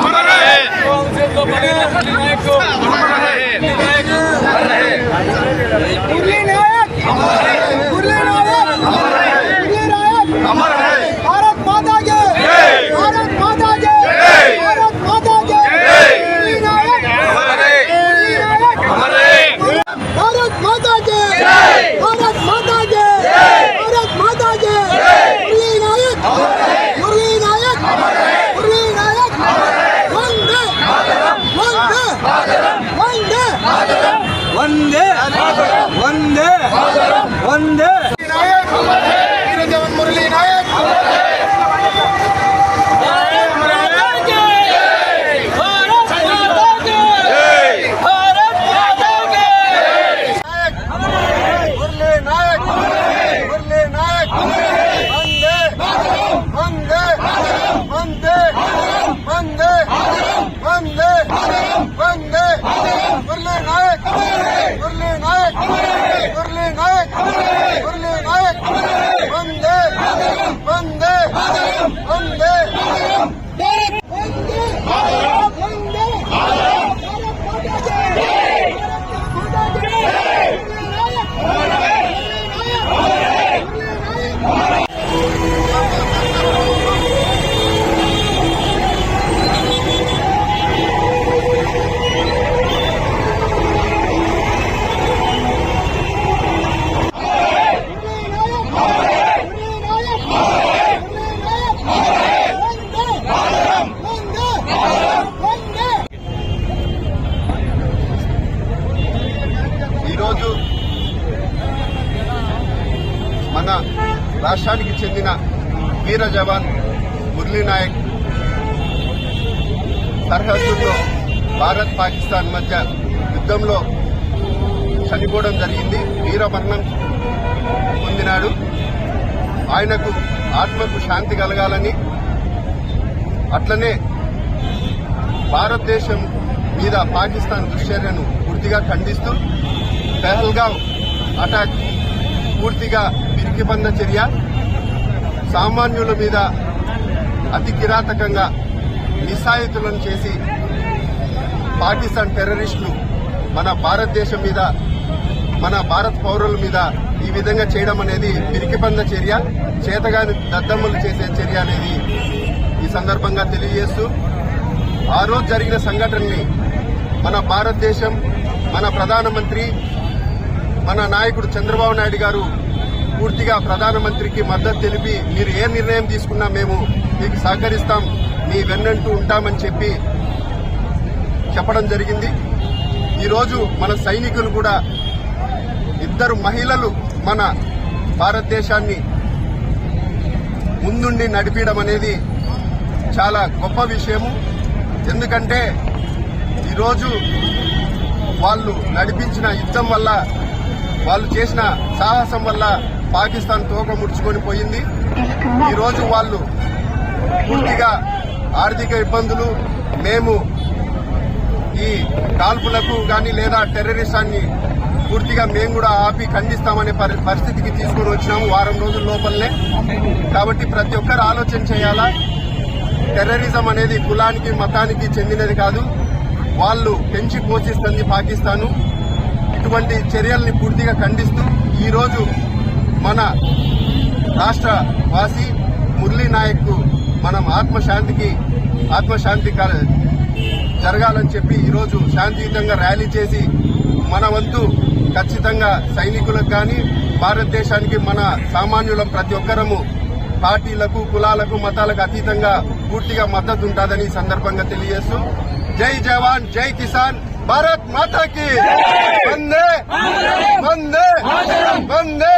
Amar hai, Amar hai, Amar hai, మన రాష్ట్రానికి చెందిన వీర జవాన్ మురళీ నాయక్ సరిహద్దుల్లో భారత్ పాకిస్తాన్ మధ్య యుద్ధంలో చనిపోవడం జరిగింది. వీరమరణం పొందినాడు. ఆయనకు ఆత్మకు శాంతి కలగాలని అట్లనే భారతదేశం మీద పాకిస్తాన్ దుశ్చర్యను పూర్తిగా ఖండిస్తూ పెహల్గావ్ అటాక్ పూర్తిగా ప్రతిబంధ చర్య సామాన్యుల మీద అతి కిరాతకంగా నిస్సాయితులను చేసి పాకిస్తాన్ టెర్రరిస్టులు మన భారతదేశం మీద మన భారత పౌరుల మీద ఈ విధంగా చేయడం అనేది పిరికిబంద చర్య చేతగాని దద్దమ్మలు చేసే చర్య అనేది ఈ సందర్భంగా తెలియజేస్తూ ఆ రోజు జరిగిన సంఘటనని మన భారతదేశం మన ప్రధానమంత్రి మన నాయకుడు చంద్రబాబు నాయుడు గారు పూర్తిగా ప్రధానమంత్రికి మద్దతు తెలిపి మీరు ఏ నిర్ణయం తీసుకున్నా మేము మీకు సహకరిస్తాం మీ వెన్నంటూ ఉంటామని చెప్పి చెప్పడం జరిగింది. ఈరోజు మన సైనికులు కూడా ఇద్దరు మహిళలు మన భారతదేశాన్ని ముందుండి నడిపించడం అనేది చాలా గొప్ప విషయము. ఎందుకంటే ఈరోజు వాళ్ళు నడిపించిన యుద్ధం వల్ల వాళ్ళు చేసిన సాహసం వల్ల పాకిస్తాన్ తోక ముడుచుకొని పోయింది. ఈరోజు వాళ్ళు పూర్తిగా ఆర్థిక ఇబ్బందులు మేము ఈ కాల్పులకు కానీ లేదా టెర్రరిస్టాన్ని పూర్తిగా మేము కూడా ఆపి ఖండిస్తామనే పరి- పరిస్థితికి తీసుకొని వచ్చినాము వారం రోజుల లోపలనే. కాబట్టి ప్రతి ఒక్కరు ఆలోచన చేయాలా? టెర్రరిజం అనేది కులానికి మతానికి చెందినది కాదు. వాళ్ళు పెంచి పోషిస్తుంది పాకిస్తాను. ఇటువంటి చర్యల్ని పూర్తిగా ఖండిస్తూ ఈరోజు మన రాష్ట్ర వాసి మురళీ నాయక్ మనం ఆత్మశాంతికి ఆత్మశాంతి జరగాలని చెప్పి ఈరోజు శాంతియుతంగా ర్యాలీ చేసి మన వంతు ఖచ్చితంగా సైనికులకు కానీ భారతదేశానికి మన సామాన్యులం ప్రతి ఒక్కరము పార్టీలకు కులాలకు మతాలకు అతీతంగా పూర్తిగా మద్దతు ఉంటుందని సందర్భంగా తెలియజేస్తూ జై జవాన్ జై కిసాన్. भारत माता की। बंदे बंदे बंदे